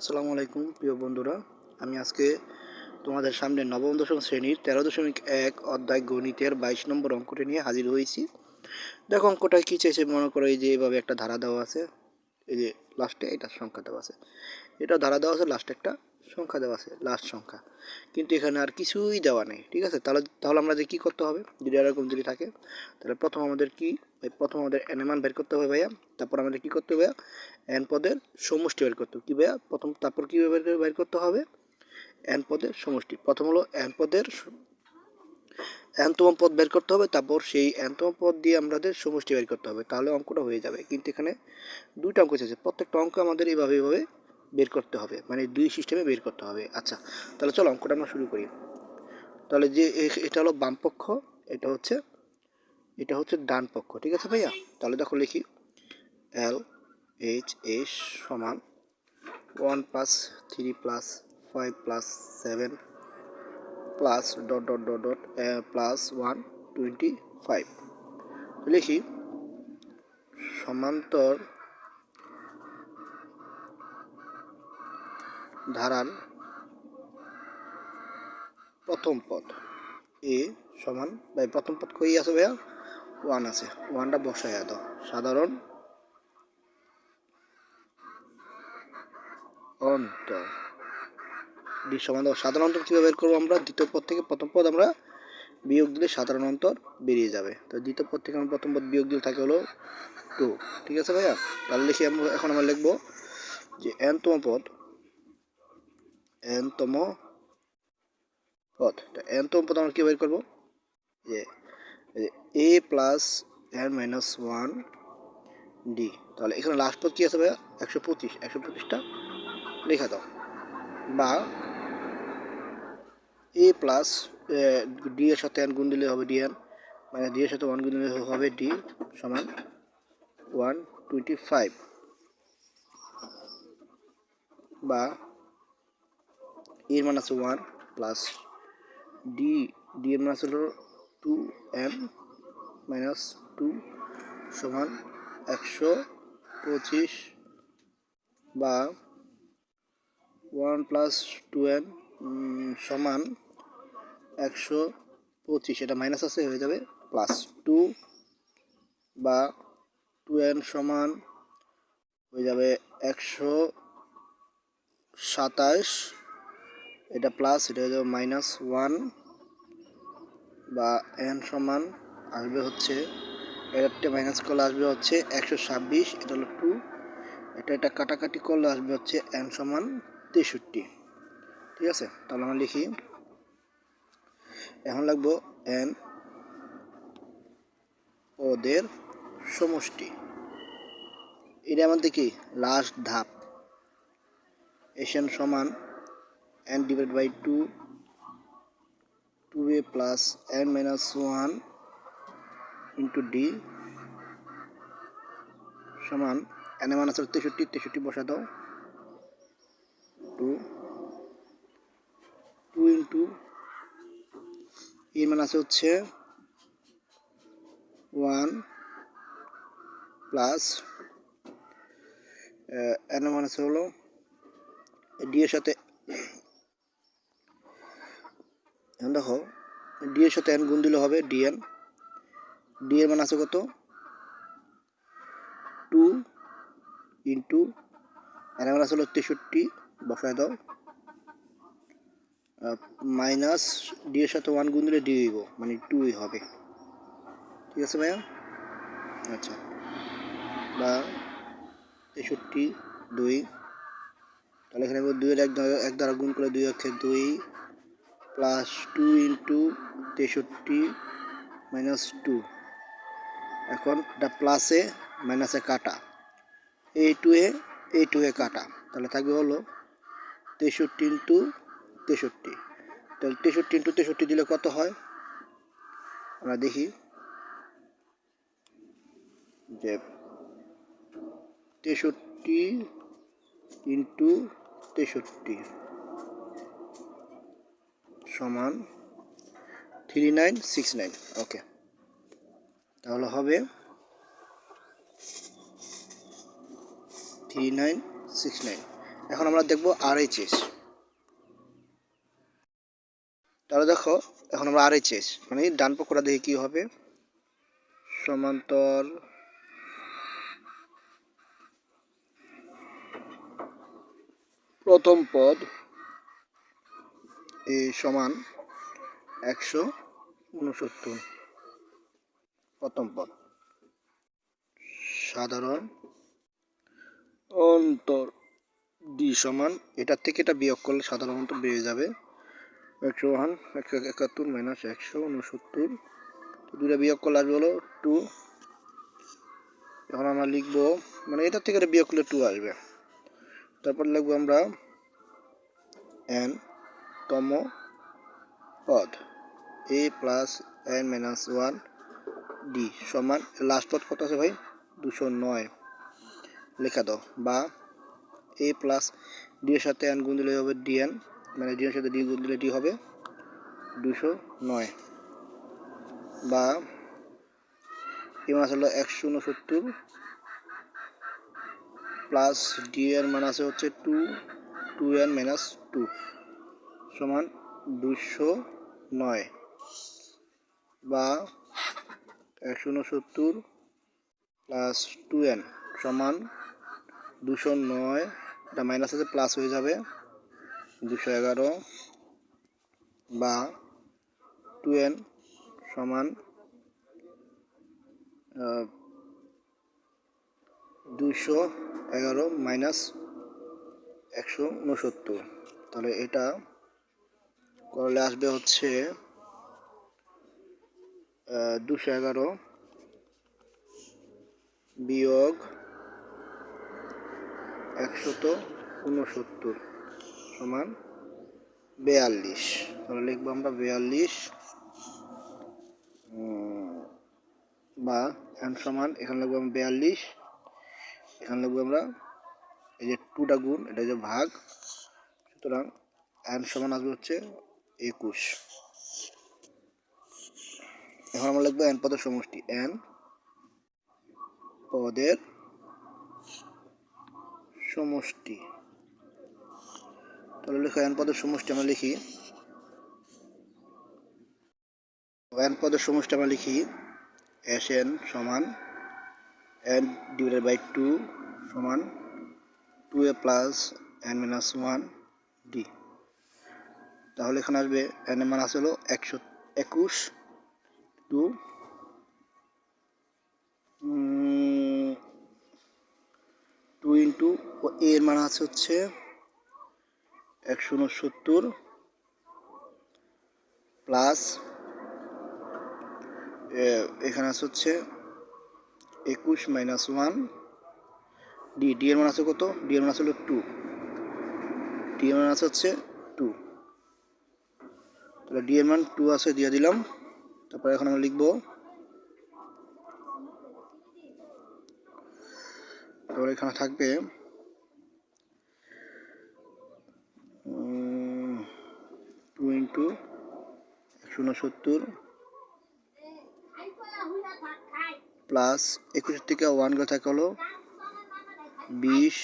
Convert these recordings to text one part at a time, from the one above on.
আসসালামু আলাইকুম, প্রিয় বন্ধুরা। আমি আজকে তোমাদের সামনে নবম দশম শ্রেণির তেরো দশমিক এক অধ্যায় গণিতের বাইশ নম্বর অঙ্কটি নিয়ে হাজির হয়েছি। দেখো, অঙ্কটা কী চেয়েছে মনে করো এই যে এভাবে একটা ধারা দেওয়া আছে। এই যে লাস্টে এটা সংখ্যা দেওয়া আছে। এটা ধারা দেওয়া আছে লাস্টে একটা। সংখ্যা দেওয়া আছে লাস্ট সংখ্যা। কিন্তু এখানে আর কিছুই দেওয়া নেই, ঠিক আছে? তাহলে তাহলে আমরা যে কী করতে হবে? যদি এরকম যদি থাকে, তাহলে প্রথম আমাদের কি? প্রথম আমাদের এন মান বের করতে হবে ভাইয়া। তারপর আমাদের কি করতে হবে এন পদের সমষ্টি বের করতে হবে। কী ভাইয়া? প্রথম, তারপর কীভাবে বের করতে হবে? এন পদের সমষ্টি। প্রথম হলো এন পদের এনতম পদ বের করতে হবে, তারপর সেই এনতম পদ দিয়ে আমাদের সমষ্টি বের করতে হবে। তাহলে অঙ্কটা হয়ে যাবে। কিন্তু এখানে দুইটা অঙ্ক আছে। প্রত্যেকটা অঙ্ক আমাদের এইভাবে এইভাবে বের করতে হবে মানে দুই সিস্টেমে বের করতে হবে। আচ্ছা তাহলে চলো অঙ্কটা আমরা শুরু করি। তাহলে যে এটা হলো বাম পক্ষ, এটা হচ্ছে এটা হচ্ছে ডান পক্ষ, ঠিক আছে ভাইয়া? তাহলে দেখো লিখি এল এইচ এস সমান one plus three plus five plus seven plus dot dot dot dot plus one twenty five লিখি, সমান্তর ধারার প্রথম পদ। এ সমান, ভাই, প্রথম পদ কই আছে ভাইয়া? ওয়ান আছে। ওয়ানটা বসাই দাও। সাধারণ অন্তর। ডি সমান দাও। সাধারণ অন্তর কীভাবে বের করব আমরা? দ্বিতীয় পদ থেকে প্রথম পদ আমরা বিয়োগ দিলে সাধারণ অন্তর বেরিয়ে যাবে। তো দ্বিতীয় পদ থেকে আমরা প্রথম পদ বিয়োগ দিলে থাকে হলো টু ঠিক আছে ভাইয়া? তাহলে লিখি এখন আমরা লিখব যে এনতম পদ এনতম পদ এনতম পদ আমরা কী বের করব যে A plus N minus one D তাহলে এখানে লাস্ট পদ কী আছে ভাইয়া একশো পঁচিশ একশো পঁচিশটা লেখা দাও বা এ প্লাস ডি এর সাথে এন গুণ দিলে হবে ডি এন মানে ডি এর সাথে ওয়ান গুণ দিলে হবে ডি সমান ওয়ান টোয়েন্টি ফাইভ বা এর মান আছে ওয়ান প্লাস ডি ডি এর মান আছে হলো টু এম মাইনাস টু সমান একশো পঁচিশ বা ওয়ান প্লাস টু এন সমান একশো পঁচিশ। এটা মাইনাস আছে, হয়ে যাবে প্লাস টু বা টু এন সমান হয়ে যাবে একশো সাতাশ। এটা প্লাস এটা হয়ে যাবে মাইনাস ওয়ান বা এন সমান আসবে হচ্ছে একটা মাইনাস করলে আসবে হচ্ছে একশো ছাব্বিশ, এটা হলো টু এটা এটা কাটাকাটি করলে আসবে হচ্ছে এন সমান তেষট্টি। ঠিক আছে? তাহলে আমরা লিখি, এখন লাগবো এন ওদের সমষ্টি। এটা আমাদের কি? লাস্ট ধাপ। এশিয়ান সমান divide by two two A plus N minus one into D সমান এন মান আছে তেষট্টি তেষট্টি বসা দাও। টু টু ইন্টু এর মান আছে হচ্ছে ওয়ান প্লাস এন মান আছে হলো ডি এর সাথে এখন দেখো ডি এর সাথে এন গুণ দিলে হবে ডিএন ডি এর মান আছে কত? টু ইন্টু এন মান আছে হলো তেষট্টি, বসায় দাও। মাইনাস ডি এর সাথে ওয়ান গুণ দিলে ডি হইব মানে টুই হবে। ঠিক আছে ভাইয়া? আচ্ছা। বা তেষট্টি দুই, তাহলে এখানে দুইয়ের এক এক দ্বারা গুণ করে দুই অক্ষে দুই প্লাস টু ইন্টু তেষট্টি মাইনাস টু এখন এটা প্লাসে মাইনাসে কাটা। এই টু এ এই টু এ কাটা। তাহলে থাকবে হলো তেষট্টি ইন্টু তেষট্টি। তাহলে তেষট্টি ইন্টু তেষট্টি দিলে কত হয়? আমরা দেখি। যে তেষট্টি ইন্টু তেষট্টি। সমান three nine six nine okay তাহলে হবে থ্রি নাইন সিক্স নাইন এখন আমরা দেখব আর এইচ এস তাহলে দেখো, এখন আমরা আর এইচ এস মানে ডান পক্ষটা দেখে কি হবে। সমান্তর প্রথম পদ এ সমান একশো উনসত্তর। প্রথম পদ। সাধারণ অন্তর ডি সমান, এটার থেকে এটা বিয়োগ করলে সাধারণত বেড়ে যাবে। একশো ওয়ান, একশো একাত্তর মাইনাস একশো উনসত্তর। দুটা বিয়োগ করলে আসবে হলো টু। এখন আমরা লিখব মানে এটার থেকে বিয়োগ করলে টু আসবে। তারপর লিখব আমরা এন। তম পদ A plus N minus one D সমান লাস্ট পদ কত আছে ভাই? দুশো নয়। লেখা দাও, বা এ প্লাস ডি এর সাথে এন গুণ দিলে হবে ডিএন মানে ডি এর সাথে ডি গুণ দিলে ডি হবে দুশো নয়। বা এ মাস হলো একশো উনসত্তর প্লাস ডি এর মান আছে হচ্ছে two two N minus two সমান দুশো নয় বা একশো উনসত্তর প্লাস টু এন সমান দুশো নয়, এটা মাইনাস আছে প্লাস হয়ে যাবে দুশো এগারো বা টু এন সমান দুশো এগারো মাইনাস একশো উনসত্তর তাহলে এটা করলে আসবে হচ্ছে দুশো এগারো বিয়োগ একশত উনসত্তর সমান বেয়াল্লিশ। তাহলে লিখব আমরা বেয়াল্লিশ বা এন সমান, এখানে লিখব আমরা বেয়াল্লিশ, এখানে লিখব আমরা এই যে টুটা গুণ, এটা যে ভাগ। সুতরাং এন সমান আসবে হচ্ছে একুশ। এখন আমরা লিখব এন পদের সমষ্টি এন পদের সমষ্টি। তাহলে লেখো এন পদের সমষ্টি আমরা লিখি এন পদের সমষ্টি আমরা লিখি এস এন সমান এন ডিভাইডেড বাই টু সমান two A plus N minus one D তাহলে এখানে আসবে এন এর মান আছে হলো একশো একুশ টু টু ইন্টু, ও এর মান আছে হচ্ছে একশো উনসত্তর প্লাস এখানে আছে হচ্ছে একুশ মাইনাস ওয়ান ডি ডি এর মান আছে কত? ডি এর মান আছে হলো টু ডি এর মান আছে হচ্ছে তাহলে ডি এর মান টু আছে, দিয়ে দিলাম। তারপরে এখন আমরা লিখব। তারপরে এখানে থাকবে টু ইন্টু একশো উনসত্তর প্লাস একুশের থেকে ওয়ান গেলে থাকে হলো বিশ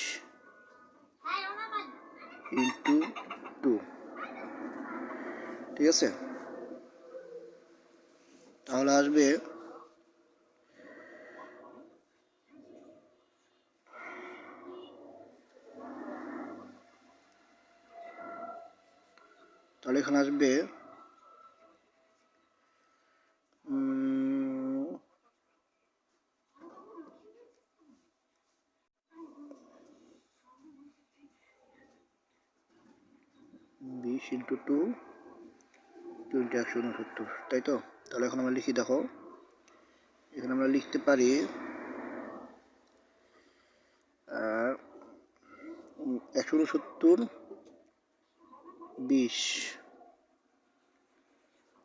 ইন্টু টু ঠিক আছে? তাহলে আসবে তাহলে এখানে আসবে বিশ ইন্টু টু টোয়েন্টি একশো উনসত্তর, তাই তো? তাহলে এখন আমরা লিখি, দেখো। এখানে আমরা লিখতে পারি একশো উনসত্তর বিশ।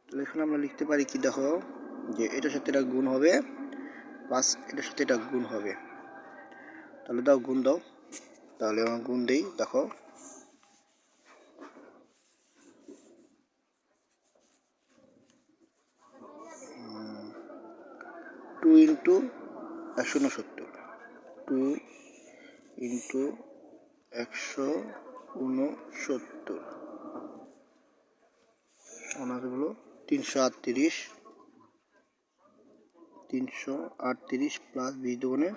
তাহলে এখানে আমরা লিখতে পারি কি, দেখো, যে এটার সাথে এটা গুণ হবে প্লাস এটার সাথে এটা গুণ হবে। তাহলে দাও, গুণ দাও। তাহলে আমার গুণ দিই, দেখো টু ইন্টু একশো উনসত্তর টু ইন্টু একশো উনসত্তর হলো তিনশো আটত্রিশ। তিনশো আটত্রিশ প্লাস বিশ দুগুণে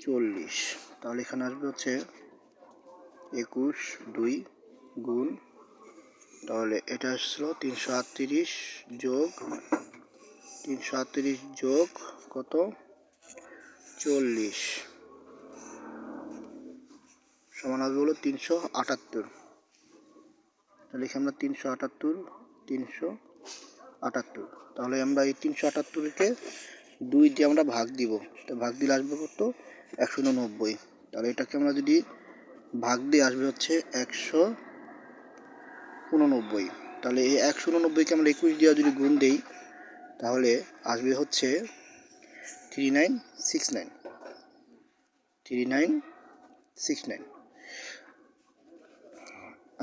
চল্লিশ। তাহলে এখানে আসবে হচ্ছে একুশ দুই গুণ, তাহলে এটা আসলো তিনশো আটত্রিশ যোগ তিনশো আটত্রিশ যোগ কত? চল্লিশ। সমান আসবে হলো তিনশো আটাত্তর। তাহলে আমরা তিনশো আটাত্তর তিনশো আটাত্তর। তাহলে আমরা এই তিনশো আটাত্তরকে দুই দিয়ে আমরা ভাগ দিব। তো ভাগ দিলে আসবে কত? একশো উননব্বই। তাহলে এটাকে আমরা যদি ভাগ দিয়ে আসবে হচ্ছে একশো উননব্বই। তাহলে এই একশো উননব্বইকে আমরা একুশ দিয়ে যদি গুণ দিই তাহলে আসবে হচ্ছে three nine six nine three nine six nine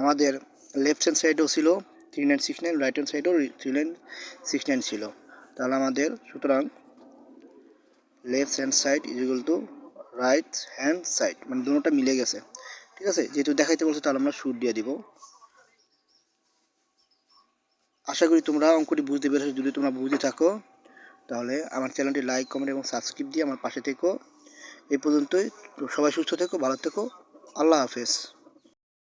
আমাদের লেফট হ্যান্ড সাইডেও ছিল three nine six nine right hand সাইডেও থ্রি নাইন সিক্স নাইন ছিল। তাহলে আমাদের সুতরাং left hand side is equal to right hand side মানে দুটোটা মিলে গেছে। ঠিক আছে? যেহেতু দেখাইতে বলছে তাহলে আমরা সুট দিয়ে দিব। আশা করি তোমরা অঙ্কটি বুঝতে পেরেছ। যদি তোমরা বুঝে থাকো, তাহলে আমার চ্যানেলটি লাইক, কমেন্ট এবং সাবস্ক্রাইব দিয়ে আমার পাশে থেকো। এই পর্যন্তই। সবাই সুস্থ থেকো, ভালো থেকো। আল্লাহ হাফেজ।